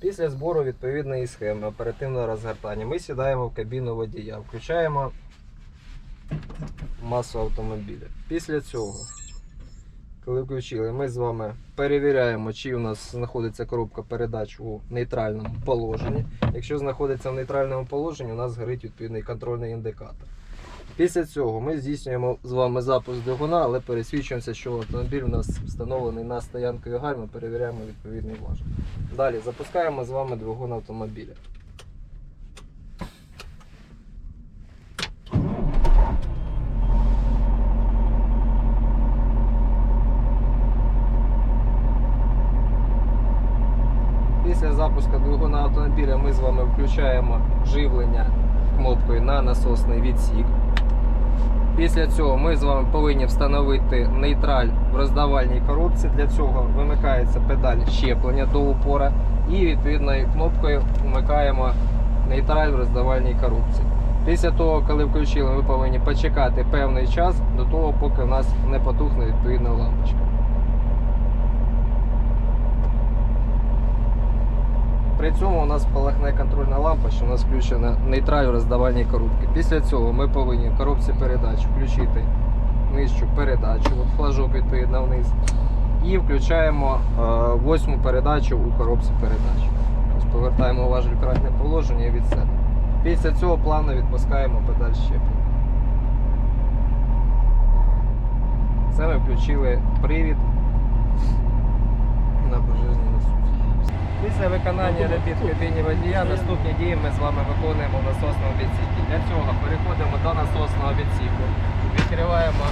Після збору відповідної схеми оперативного розгортання ми сідаємо в кабіну водія, включаємо масу автомобіля. Після цього, коли включили, ми з вами перевіряємо, чи у нас знаходиться коробка передач у нейтральному положенні. Якщо знаходиться в нейтральному положенні, у нас горить відповідний контрольний індикатор. Після цього ми здійснюємо з вами запуск двигуна, але пересвідчуємося, що автомобіль у нас встановлений на стоянковій гальмі, перевіряємо відповідний важіль. Далі запускаємо з вами двигун автомобіля. Після запуску двигуна автомобіля ми з вами включаємо живлення кнопкою на насосний відсік. Після цього ми з вами повинні встановити нейтраль в роздавальній коробці. Для цього вимикається педаль щеплення до упора і відповідною кнопкою вмикаємо нейтраль в роздавальній коробці. Після того, коли включили, ми повинні почекати певний час до того, поки в нас не потухне відповідна лампочка. При цьому у нас спалахне контрольна лампа, що у нас включена нейтраль у роздавальній коробці. Після цього ми повинні в коробці передач включити нижчу передачу, от флажок відповідно вниз. І включаємо е, восьму передачу у коробці передач. Ось повертаємо важіль в крайнє положення і від себе. Після цього плавно відпускаємо педаль щеплення. Це ми включили привід Після виконання робіт в кабіні водія наступні дії ми з вами виконуємо в насосному відсіку. Для цього переходимо до насосного відсіку. Відкриваємо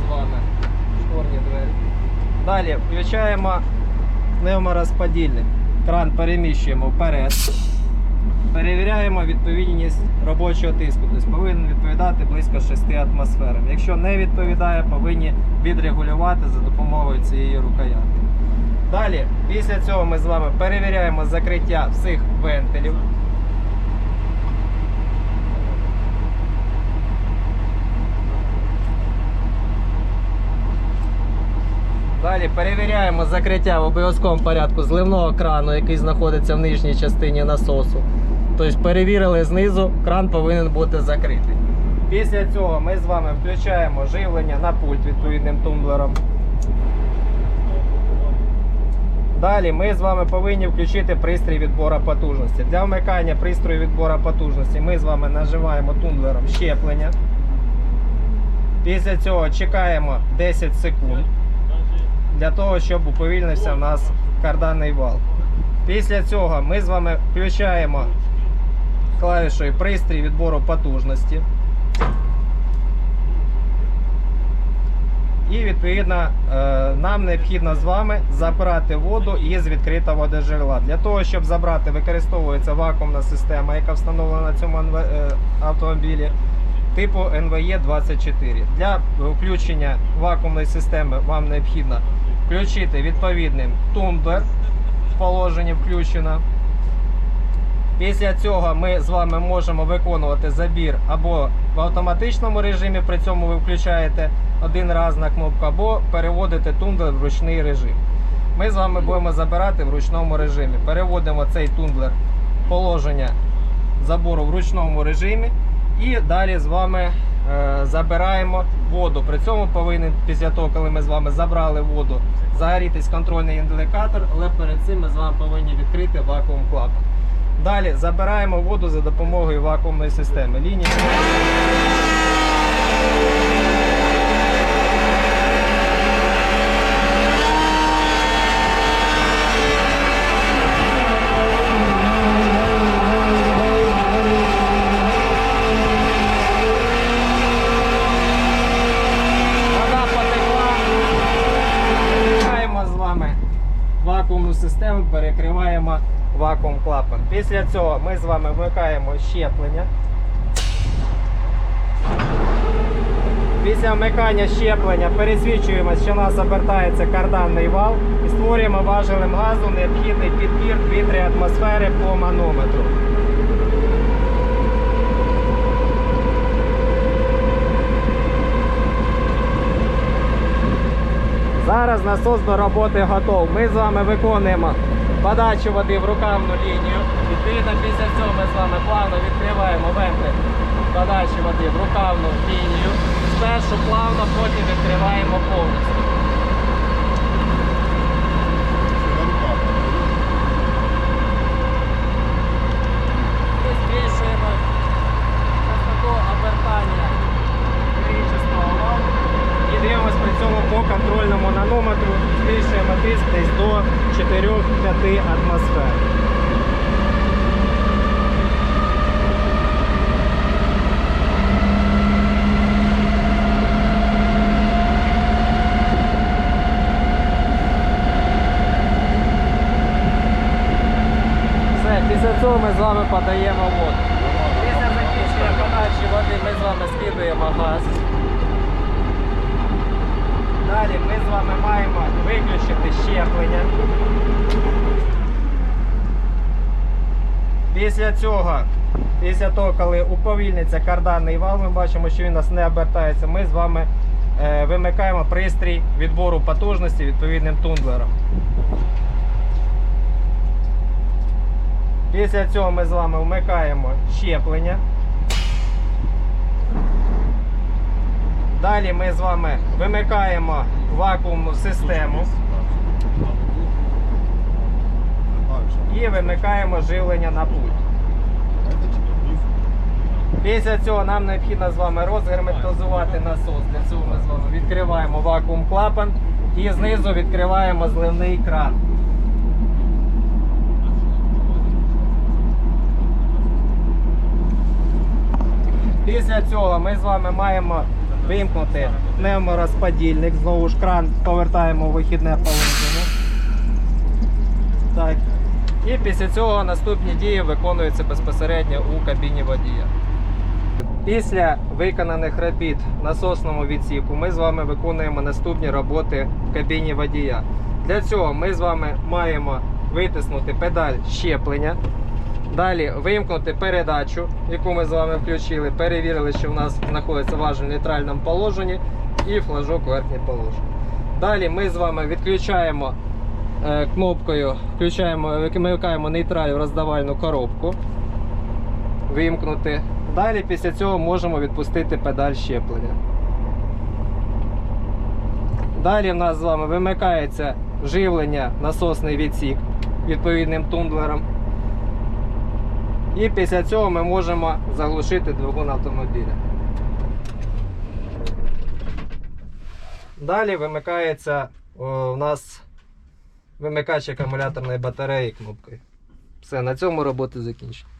з вами шторні двері. Далі включаємо пневморозподільник. Кран переміщуємо вперед. Перевіряємо відповідність робочого тиску. Тобто повинен відповідати близько 6 атмосферам. Якщо не відповідає, повинні відрегулювати за допомогою цієї рукоятки. Далі, після цього ми з вами перевіряємо закриття всіх вентилів. Далі перевіряємо закриття в обов'язковому порядку зливного крану, який знаходиться в нижній частині насосу. Тобто перевірили знизу, кран повинен бути закритий. Після цього ми з вами включаємо живлення на пульт відповідним тумблером. Далі ми з вами повинні включити пристрій відбору потужності. Для вмикання пристрою відбору потужності ми з вами нажимаємо тумблером щеплення. Після цього чекаємо 10 секунд для того, щоб уповільнився в нас карданний вал. Після цього ми з вами включаємо клавішою пристрій відбору потужності. І відповідно е, нам необхідно з вами забрати воду із відкритого водожерела. Для того, щоб забрати, використовується вакуумна система, яка встановлена на цьому е, автомобілі типу NVE 24. Для включення вакуумної системи вам необхідно включити відповідним тумблер в положенні включено. Після цього ми з вами можемо виконувати забір або в автоматичному режимі, при цьому ви включаєте один раз на кнопку, або переводите тумблер в ручний режим. Ми з вами будемо забирати в ручному режимі. Переводимо цей тумблер в положення забору в ручному режимі і далі з вами е, забираємо воду. При цьому повинен після того, коли ми з вами забрали воду, загорітись контрольний індикатор, але перед цим ми з вами повинні відкрити вакуум клапан. Далі забираємо воду за допомогою вакуумної системи. Лінії. Вакуумну систему, перекриваємо вакуум клапан. Після цього ми з вами вмикаємо щеплення. Після вмикання щеплення пересвідчуємо, що у нас обертається карданний вал і створюємо важелем газу необхідний підбір 2-3 атмосфери по манометру. Зараз насос до роботи готов. Ми з вами виконуємо подачу води в рукавну лінію. Відповідно, після цього ми з вами плавно відкриваємо вентиль подачі води в рукавну лінію. Спершу плавно, потім відкриваємо повністю. І збільшуємо частоту обертання кричастого валу. І дивимося при цьому по контрольному нанометру, збільшуємо тиск десь до 4-5 атмосфер. Все, після цього ми з вами подаємо воду. Після закінчення подачі води ми з вами скидуємо газ. Далі ми з вами маємо виключити щеплення. Після цього, після того, коли уповільниться карданний вал, ми бачимо, що він нас не обертається, ми з вами е, вимикаємо пристрій відбору потужності відповідним тумблером. Після цього ми з вами вмикаємо щеплення. Далі ми з вами вимикаємо вакуумну систему і вимикаємо живлення на пульт. Після цього нам необхідно з вами розгерметизувати насос. Для цього ми з вами відкриваємо вакуум клапан і знизу відкриваємо зливний кран. Після цього ми з вами маємо вимкнути пневморозподільник. Знову ж кран повертаємо у вихідне положення. Так. І після цього наступні дії виконуються безпосередньо у кабіні водія. Після виконаних робіт в насосному відсіку ми з вами виконуємо наступні роботи в кабіні водія. Для цього ми з вами маємо витиснути педаль щеплення. Далі вимкнути передачу, яку ми з вами включили, перевірили, що в нас знаходиться важіль в нейтральному положенні і флажок верхнє положення. Далі ми з вами відключаємо е, кнопкою, включаємо, вимикаємо нейтраль в роздавальну коробку. Вимкнути. Далі після цього можемо відпустити педаль щеплення. Далі в нас з вами вимикається живлення насосний відсік відповідним тумблером. І після цього ми можемо заглушити двигун автомобіля. Далі вимикається о, у нас вимикач акумуляторної батареї кнопкою. Все, на цьому роботи закінчені.